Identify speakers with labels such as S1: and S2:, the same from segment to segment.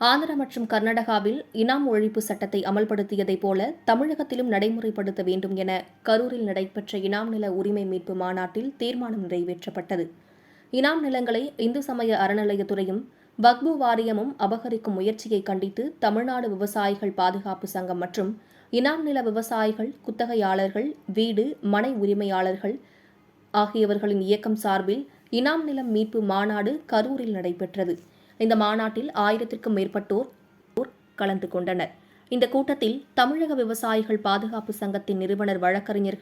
S1: ஆந்திரா மற்றும் கர்நாடகாவில் இனாம் ஒழிப்பு சட்டத்தை அமல்படுத்தியதைப் போல தமிழகத்திலும் நடைமுறைப்படுத்த வேண்டும் என கரூரில் நடைபெற்ற இனாம் நில உரிமை மீட்பு மாநாட்டில் தீர்மானம் நிறைவேற்றப்பட்டது. இனாம் நிலங்களை இந்து சமய அறநிலையத்துறையும் பக்பு வாரியமும் அபகரிக்கும் முயற்சியை கண்டித்து தமிழ்நாடு விவசாயிகள் பாதுகாப்பு சங்கம் மற்றும் இனாம் நில விவசாயிகள் குத்தகையாளர்கள் வீடு மனை உரிமையாளர்கள் ஆகியவர்களின் இயக்கம் சார்பில் இனாம் நிலம் மீட்பு மாநாடு கரூரில் நடைபெற்றது. இந்த மாநாட்டில் ஆயிரத்திற்கும் மேற்பட்டோர் கலந்து கொண்டனர். இந்த கூட்டத்தில் தமிழக விவசாயிகள் பாதுகாப்பு சங்கத்தின் நிறுவனர் வழக்கறிஞர்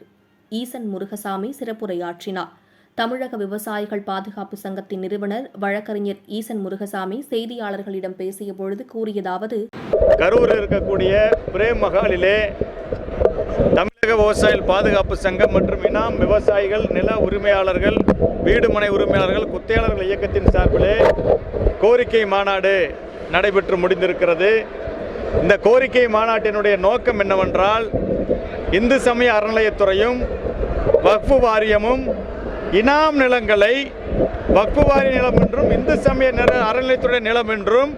S1: ஈசன் முருகசாமி சிறப்புரையாற்றினார். தமிழக விவசாயிகள் பாதுகாப்பு சங்கத்தின் நிறுவனர் வழக்கறிஞர் ஈசன் முருகசாமி செய்தியாளர்களிடம் பேசிய பொழுது கூறியதாவது
S2: கரூரில் இருக்கக்கூடிய பிரேம் மகாலிலே விவசாயிகள் பாதுகாப்பு சங்கம் மற்றும் இனாம் விவசாயிகள் நில உரிமையாளர்கள் வீடுமனை உரிமையாளர்கள் குத்தையாளர்கள் இயக்கத்தின் சார்பிலே கோரிக்கை மாநாடு நடைபெற்று முடிந்திருக்கிறது. இந்த கோரிக்கை மாநாட்டினுடைய நோக்கம் என்னவென்றால் இந்து சமய அறநிலையத்துறையும் வக்ஃபு வாரியமும் இனாம் நிலங்களை வக்ஃபு வாரிய நிலம் என்றும் இந்து சமய நில அறநிலையத்துறை நிலம் என்றும்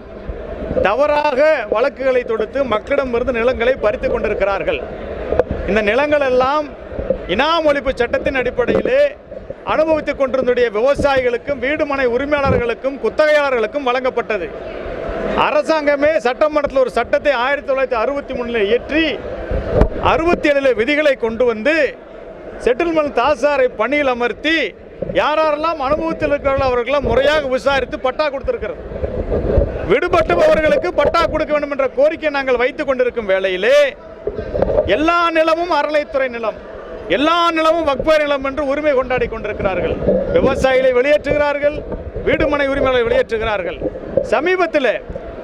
S2: தவறாக வழக்குகளை தொடுத்து மக்களிடமிருந்து நிலங்களை பறித்து கொண்டிருக்கிறார்கள். இந்த நிலங்கள் எல்லாம் இனாம் ஒழிப்பு சட்டத்தின் அடிப்படையிலே அனுபவித்துக் கொண்டிருந்துடைய விவசாயிகளுக்கும் வீடுமனை உரிமையாளர்களுக்கும் குத்தகையாளர்களுக்கும் வழங்கப்பட்டது. அரசாங்கமே சட்டமன்றத்தில் ஒரு சட்டத்தை ஆயிரத்தி தொள்ளாயிரத்தி அறுபத்தி மூணில் இயற்றி அறுபத்தி ஏழில் விதிகளை கொண்டு வந்து செட்டில்மெண்ட் தாசாரை பணியில் அமர்த்தி யாரெல்லாம் அனுபவத்தில் இருக்கிறார்களோ அவர்களெல்லாம் முறையாக விசாரித்து பட்டா கொடுத்திருக்கிறது. விடுபட்டவர்களுக்கு பட்டா கொடுக்க வேண்டும் என்ற கோரிக்கை நாங்கள் வைத்துக் கொண்டிருக்கும் வேளையிலே எல்லா நிலமும் அறளைத்துறை நிலம் எல்லா நிலமும் வக்பர் நிலம் என்று உரிமை கொண்டாடி கொண்டிருக்கிறார்கள். விவசாயிகளை வெளியேற்றுகிறார்கள் வீடுமனை உரிமைகளை வெளியேற்றுகிறார்கள். சமீபத்தில்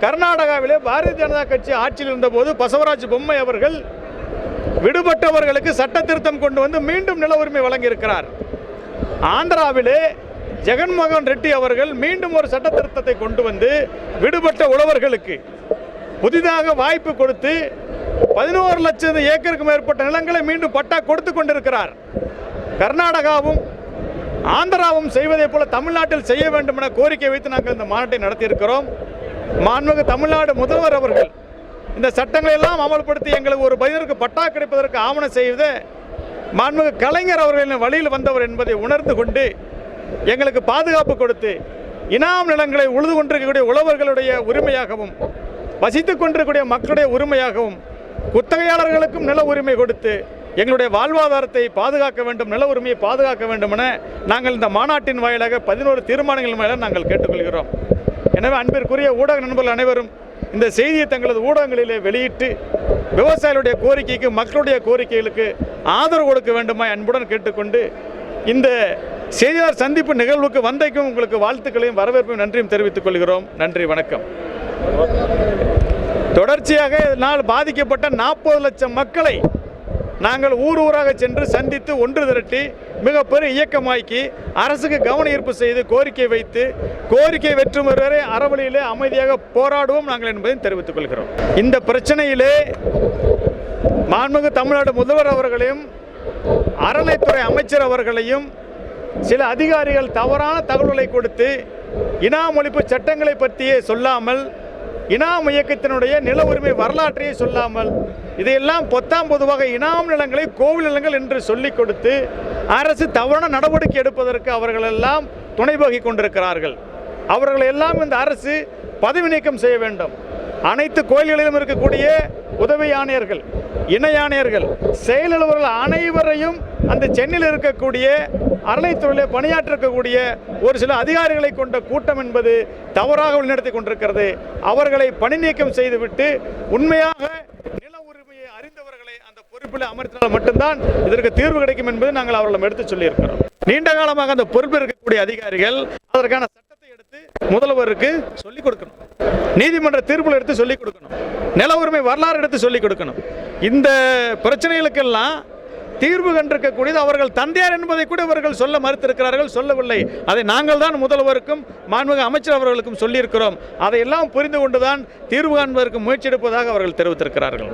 S2: கர்நாடகாவிலே பாரதிய ஜனதா கட்சி ஆட்சியில் இருந்தபோது பசவராஜ் பொம்மை அவர்கள் விடுபட்டவர்களுக்கு சட்ட திருத்தம் கொண்டு வந்து மீண்டும் நில உரிமை வழங்கியிருக்கிறார். ஆந்திராவிலே ஜெகன்மோகன் ரெட்டி அவர்கள் மீண்டும் ஒரு சட்ட திருத்தத்தை கொண்டு வந்து விடுபட்ட உழவர்களுக்கு புதிதாக வாய்ப்பு கொடுத்து பதினோரு லட்சம் ஏக்கருக்கு மேற்பட்ட நிலங்களை மீண்டும் பட்டா கொடுத்து கொண்டிருக்கிறார். கர்நாடகாவும் ஆந்திராவும் செய்வதை போல தமிழ்நாட்டில் செய்ய வேண்டும் என கோரிக்கை வைத்து நாங்கள் இந்த மாநாட்டை நடத்தியிருக்கிறோம். மாண்புமிகு தமிழ்நாடு முதல்வர் அவர்கள் இந்த சட்டங்களை எல்லாம் அமல்படுத்தி எங்களுக்கு ஒரு பதினருக்கு பட்டா கிடைப்பதற்கு ஆவணம் செய்வது மாண்புமிகு கலைஞர் அவர்களின் வழியில் வந்தவர் என்பதை உணர்ந்து கொண்டு எங்களுக்கு பாதுகாப்பு கொடுத்து இனாம் நிலங்களை உழுது கொண்டிருக்கக்கூடிய உழவர்களுடைய உரிமையாகவும் வசித்துக் கொண்டிருக்கக்கூடிய மக்களுடைய உரிமையாகவும் குத்தகையாளர்களுக்கும் நில உரிமை கொடுத்து எங்களுடைய வாழ்வாதாரத்தை பாதுகாக்க வேண்டும் நில உரிமையை பாதுகாக்க வேண்டும் என நாங்கள் இந்த மாநாட்டின் வாயிலாக பதினோரு தீர்மானங்கள் மேலே நாங்கள் கேட்டுக்கொள்கிறோம். எனவே அன்பிற்குரிய ஊடக நண்பர்கள் அனைவரும் இந்த செய்தியை தங்களது ஊடகங்களிலே வெளியிட்டு விவசாயிகளுடைய கோரிக்கைக்கு மக்களுடைய கோரிக்கைகளுக்கு ஆதரவு கொடுக்க வேண்டுமா அன்புடன் கேட்டுக்கொண்டு இந்த செய்தியாளர் சந்திப்பு நிகழ்வுக்கு வந்தைக்கும் உங்களுக்கு வாழ்த்துக்களையும் வரவேற்பையும் நன்றியும் தெரிவித்துக் கொள்கிறோம். நன்றி வணக்கம். தொடர்ச்சியாக இதனால் பாதிக்கப்பட்ட நாற்பது லட்சம் மக்களை நாங்கள் ஊர் ஊராக சென்று சந்தித்து ஒன்று திரட்டி மிகப்பெரிய இயக்கமாக்கி அரசுக்கு கவன ஈர்ப்பு செய்து கோரிக்கை வைத்து கோரிக்கை வெற்றும் வரை அறவழியிலே அமைதியாக போராடுவோம் நாங்கள் என்பதையும் தெரிவித்துக் கொள்கிறோம். இந்த பிரச்சனையிலே மாண்புமிகு தமிழ்நாடு முதல்வர் அவர்களையும் அறநிலைத்துறை அமைச்சர் அவர்களையும் சில அதிகாரிகள் தவறான தகவல்களை கொடுத்து இனாமொழிப்பு சட்டங்களை பற்றியே சொல்லாமல் இனாம் இயக்கத்தினுடைய நில உரிமை வரலாற்றையே சொல்லாமல் இதையெல்லாம் பொத்தாம் பொதுவாக இனாம் நிலங்களை கோவில் நிலங்கள் என்று சொல்லிக் கொடுத்து அரசு தவறான நடவடிக்கை எடுப்பதற்கு அவர்களெல்லாம் துணை போகி கொண்டிருக்கிறார்கள். அவர்களை எல்லாம் இந்த அரசு பதவி நீக்கம் செய்ய வேண்டும். அனைத்து கோயில்களிலும் இருக்கக்கூடிய உதவி ஆணையர்கள் இணை ஆணையர்கள் செயலவர்கள் அனைவரையும் அந்த சென்னையில் இருக்கக்கூடிய அறநிலைத்துறையில் பணியாற்றிருக்கக்கூடிய ஒரு சில அதிகாரிகளை கொண்ட கூட்டம் என்பது தவறாக வழிநடத்தி கொண்டிருக்கிறது. அவர்களை பணி நீக்கம் செய்துவிட்டு உண்மையாக நில உரிமையை அறிந்தவர்களை அந்த பொறுப்பில் அமர்த்தினால் மட்டும்தான் இதற்கு தீர்வு கிடைக்கும் என்பது நாங்கள் அவர்களிடம் எடுத்து சொல்லியிருக்கிறோம். நீண்ட காலமாக அந்த பொறுப்பில் இருக்கக்கூடிய அதிகாரிகள் அதற்கான சட்டத்தை எடுத்து முதல்வருக்கு சொல்லிக் கொடுக்கணும். நீதிமன்ற தீர்ப்புகள் எடுத்து சொல்லிக் கொடுக்கணும். நில உரிமை வரலாறு எடுத்து சொல்லிக் கொடுக்கணும். இந்த பிரச்சனைகளுக்கெல்லாம் தீர்வு கண்டிருக்கக்கூடியது. அவர்கள் தந்தையார் என்பதை கூட இவர்கள் சொல்ல மறுத்திருக்கிறார்கள் சொல்லவில்லை. அதை நாங்கள் தான் முதல்வருக்கும் மாண்புமிகு அமைச்சர் அவர்களுக்கும் சொல்லியிருக்கிறோம். அதையெல்லாம் புரிந்து கொண்டுதான் தீர்வு காண்பதற்கு முயற்சி எடுப்பதாக அவர்கள் தெரிவித்திருக்கிறார்கள்.